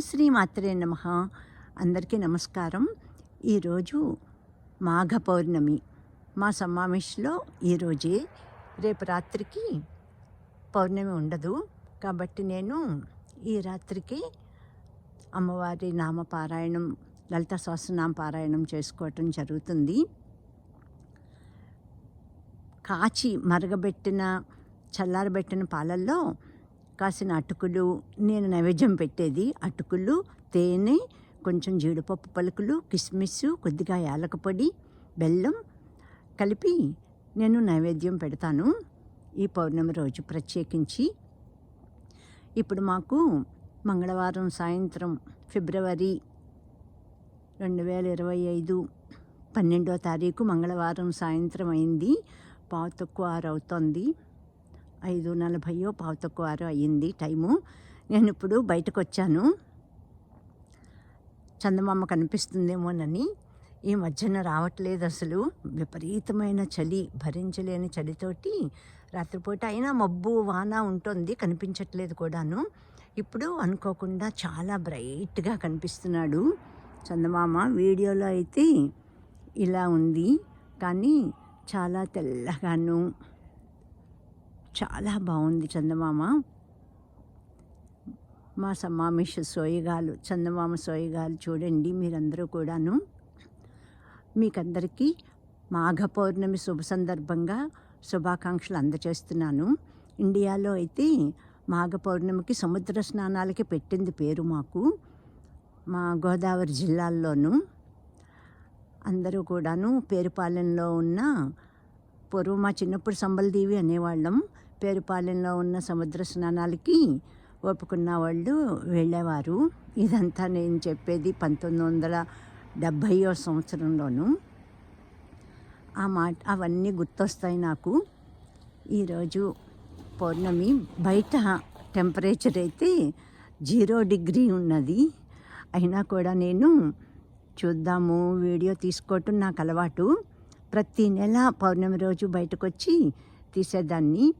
శ్రీ మాత్రే నమ. అందరికీ నమస్కారం. ఈరోజు మాఘ పౌర్ణమి. మా సమావేశంలో ఈరోజే రేపు రాత్రికి పౌర్ణమి ఉండదు. కాబట్టి నేను ఈ రాత్రికి అమ్మవారి నామపారాయణం లలిత సహస్రనామ పారాయణం చేసుకోవటం జరుగుతుంది. కాచి మరగబెట్టిన చల్లారబెట్టిన పాలల్లో కాసిన అటుకులు నేను నైవేద్యం పెట్టేది అటుకులు తేనె కొంచెం జీడిపప్పు పలుకులు కిస్మిస్ కొద్దిగా యాలకపొడి బెల్లం కలిపి నేను నైవేద్యం పెడతాను. ఈ పౌర్ణమి రోజు ప్రత్యేకించి. ఇప్పుడు మాకు మంగళవారం సాయంత్రం ఫిబ్రవరి రెండు వేల ఇరవై ఐదు పన్నెండో తారీఖు మంగళవారం సాయంత్రం అయింది. పావు తక్కువ ఆరు అవుతోంది ఐదు నలభైయో పావు తక్కువ ఆరో అయ్యింది టైము. నేను ఇప్పుడు బయటకు వచ్చాను చందమామ కనిపిస్తుందేమోనని. ఈ మధ్యన రావట్లేదు అసలు విపరీతమైన చలి భరించలేని చలితోటి రాత్రిపూట అయినా మబ్బు వాన ఉంటుంది కనిపించట్లేదు కూడాను. ఇప్పుడు అనుకోకుండా చాలా బ్రైట్గా కనిపిస్తున్నాడు చందమామ. వీడియోలో అయితే ఇలా ఉంది. కానీ చాలా తెల్లగాను చాలా బాగుంది చందమామ. మా సమావేశ సోయగాలు చందమామ సోయగాలు చూడండి మీరందరూ కూడాను. మీకందరికీ మాఘ పౌర్ణమి శుభ సందర్భంగా శుభాకాంక్షలు అందజేస్తున్నాను ఇండియాలో అయితే మాఘ పౌర్ణమికి సముద్ర స్నానాలకి పెట్టింది పేరు మాకు. మా గోదావరి జిల్లాల్లోనూ అందరూ కూడాను పేరుపాలెంలో ఉన్న పూర్వం మా చిన్నప్పుడు సంబల్దేవి అనేవాళ్ళం. పేరుపాలెంలో ఉన్న సముద్ర స్నానాలకి ఒప్పుకున్న వాళ్ళు వెళ్ళేవారు. ఇదంతా నేను చెప్పేది పంతొమ్మిది వందల డెబ్భైయో సంవత్సరంలోను. ఆ మాట అవన్నీ గుర్తొస్తాయి నాకు. ఈరోజు పౌర్ణమి బయట టెంపరేచర్ అయితే జీరో డిగ్రీ ఉన్నది. అయినా కూడా నేను చూద్దాము వీడియో తీసుకోవటం నాకు అలవాటు. ప్రతి నెల పౌర్ణమి రోజు బయటకు వచ్చి తీసేదాన్ని.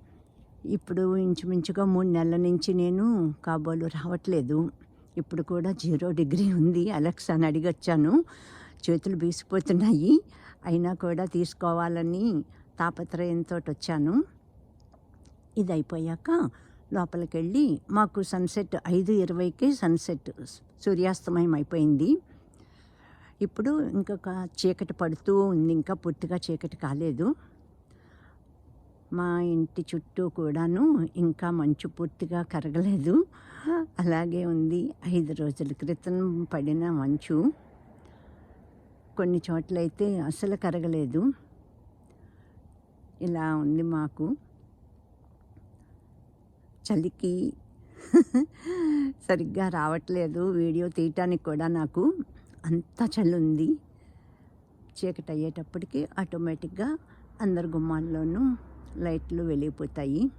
ఇప్పుడు ఇంచుమించుగా మూడు నెలల నుంచి నేను కాబోలు రావట్లేదు. ఇప్పుడు కూడా జీరో డిగ్రీ ఉంది. అలెక్స్ అని అడిగి వచ్చాను చేతులు బీసిపోతున్నాయి. అయినా కూడా తీసుకోవాలని తాపత్రయంతో వచ్చాను ఇది అయిపోయాక లోపలికి వెళ్ళి మాకు సన్సెట్ ఐదు ఇరవైకి సన్సెట్ సూర్యాస్తమయం అయిపోయింది ఇప్పుడు ఇంకొక చీకటి పడుతూ ఉంది. ఇంకా పూర్తిగా చీకటి కాలేదు. మా ఇంటి చుట్టూ కూడాను ఇంకా మంచు పూర్తిగా కరగలేదు. అలాగే ఉంది. ఐదు రోజుల క్రితం పడిన మంచు. కొన్ని చోట్లయితే అసలు కరగలేదు. ఇలా ఉంది మాకు. చలికి సరిగ్గా రావట్లేదు. వీడియో తీయటానికి కూడా నాకు అంత చలి ఉంది చీకటి అయ్యేటప్పటికి ఆటోమేటిక్గా అందరి గుమ్మాల్లోనూ లైట్లు వెలిగిపోతాయి.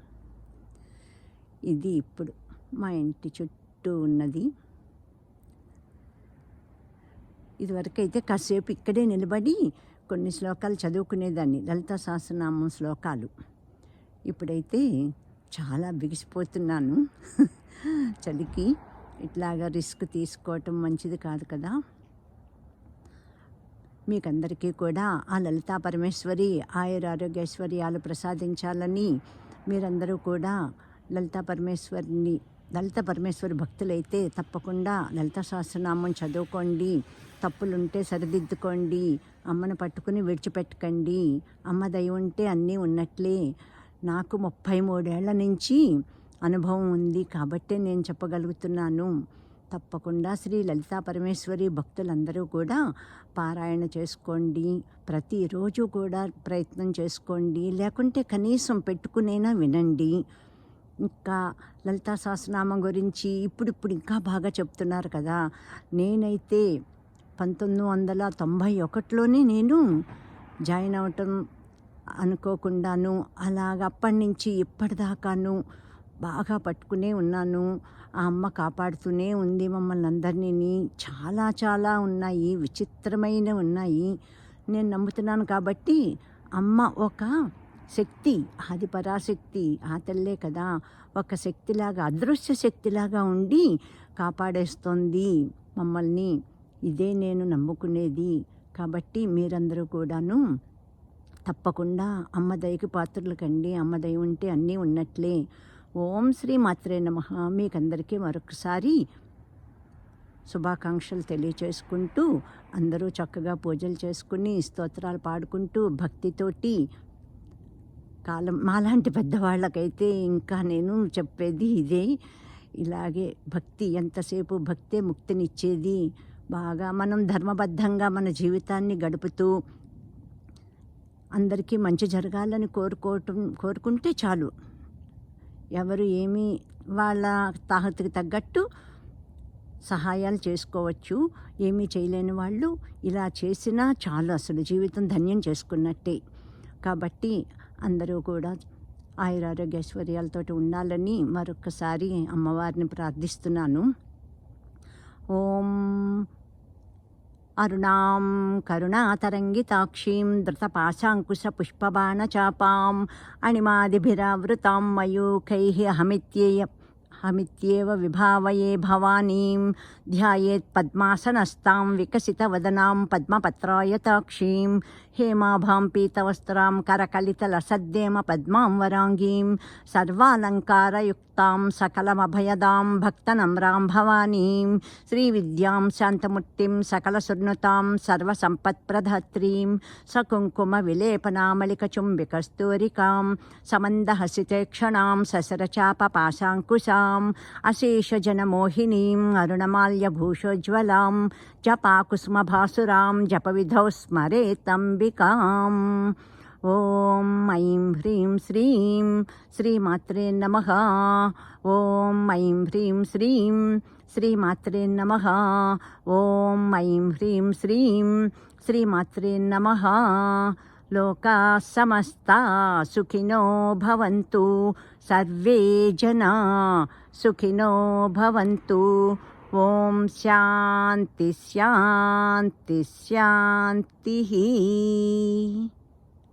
ఇది ఇప్పుడు మా ఇంటి చుట్టూ ఉన్నది. ఇదివరకు అయితే కాసేపు ఇక్కడే నిలబడి కొన్ని శ్లోకాలు చదువుకునేదాన్ని. లలిత సహస్రనామం శ్లోకాలు. ఇప్పుడైతే చాలా బిగిసిపోతున్నాను. చలికి ఇట్లాగా రిస్క్ తీసుకోవటం మంచిది కాదు కదా. మీకందరికీ కూడా ఆ లలితా పరమేశ్వరి ఆయురారోగ్యైశ్వర్యాలు ప్రసాదించాలని మీరందరూ కూడా లలితా పరమేశ్వరిని లలిత పరమేశ్వరి భక్తులైతే తప్పకుండా లలిత సహస్రనామం చదువుకోండి తప్పులుంటే సరిదిద్దుకోండి అమ్మను పట్టుకుని విడిచిపెట్టకండి అమ్మ దయ ఉంటే అన్నీ ఉన్నట్లే. నాకు ముప్పై మూడేళ్ళ నుంచి అనుభవం ఉంది కాబట్టే నేను చెప్పగలుగుతున్నాను. తప్పకుండా శ్రీ లలితా పరమేశ్వరి భక్తులందరూ కూడా పారాయణ చేసుకోండి. ప్రతిరోజు కూడా ప్రయత్నం చేసుకోండి. లేకుంటే కనీసం పెట్టుకునేనా వినండి. ఇంకా లలితా సహస్రనామం గురించి ఇప్పుడిప్పుడు ఇంకా బాగా చెప్తున్నారు కదా. నేనైతే పంతొమ్మిది వందల తొంభై ఒకటిలోనే నేను జాయిన్ అవటం అనుకోకుండాను అలాగ అప్పటి నుంచి ఇప్పటిదాకాను బాగా పట్టుకునే ఉన్నాను. ఆ అమ్మ కాపాడుతూనే ఉంది మమ్మల్ని అందరినీ చాలా చాలా ఉన్నాయి విచిత్రమైన ఉన్నాయి. నేను నమ్ముతున్నాను కాబట్టి అమ్మ ఒక శక్తి ఆది పరాశక్తి ఆ తల్లే కదా. ఒక శక్తిలాగా అదృశ్య శక్తిలాగా ఉండి కాపాడేస్తోంది మమ్మల్ని. ఇదే నేను నమ్ముకునేది. కాబట్టి మీరందరూ కూడాను తప్పకుండా అమ్మ దయకి పాత్రలు కండి. అమ్మ దయ ఉంటే అన్నీ ఉన్నట్లే. ఓం శ్రీ మాత్రే నమ. మీకందరికీ మరొకసారి శుభాకాంక్షలు తెలియచేసుకుంటూ అందరూ చక్కగా పూజలు చేసుకుని స్తోత్రాలు పాడుకుంటూ భక్తితోటి కాలం మాలాంటి పెద్దవాళ్ళకైతే ఇంకా నేను చెప్పేది ఇదే. ఇలాగే భక్తి ఎంతసేపు భక్తే ముక్తినిచ్చేది. బాగా మనం ధర్మబద్ధంగా మన జీవితాన్ని గడుపుతూ అందరికీ మంచి జరగాలని కోరుకోవటం కోరుకుంటే చాలు. ఎవరు ఏమీ వాళ్ళ తాహతుకి తగ్గట్టు సహాయాలు చేసుకోవచ్చు. ఏమీ చేయలేని వాళ్ళు ఇలా చేసినా చాలు అసలు జీవితం ధన్యం చేసుకున్నట్టే. కాబట్టి అందరూ కూడా ఆయురారోగ్య ఐశ్వర్యాలతో ఉండాలని మరొకసారి అమ్మవారిని ప్రార్థిస్తున్నాను. ఓం अरुणां करुणातरङ्गिताक्षीं धृतपाशाङ्कुशपुष्पबाणचापाम् अणिमादिभिरावृतां मयूखैः हमित्येय हमित्येव विभावये भवानीं ध्यायेत् पद्मासनस्तां विकसितवदनां पद्मपत्रायताक्षीं हेमाभां पीतवस्त्रां करकलितलसद्देम पद्मां वराङ्गीं सर्वालङ्कारयुक्त भक्तां सकलमभयदां भक्तनम्रां भवानीं श्रीविद्यां शान्तमुक्तिं सकलसुर्णुतां सर्वसम्पत्प्रधात्रीं सकुङ्कुमविलेपनामलिकचुम्बिकस्तूरिकां समन्दहसितेक्षणां ससरचापपाशाङ्कुशाम् अशेषजनमोहिनीम् अरुणमाल्यभूषोज्ज्वलां जपाकुसुमभासुरां जपविधौ स्मरेतम्बिकाम् ॐ ऐं ह्रीं श्रीं श्रीमात्रे नमः। ॐ ऐं ह्रीं श्रीं श्रीमात्रे नमः। ॐ ऐं ह्रीं श्रीं श्रीमात्रे नमः। लोकाः समस्ता सुखिनो भवन्तु। सर्वे जना सुखिनो भवन्तु। ॐ शान्ति शान्ति, शान्तिः।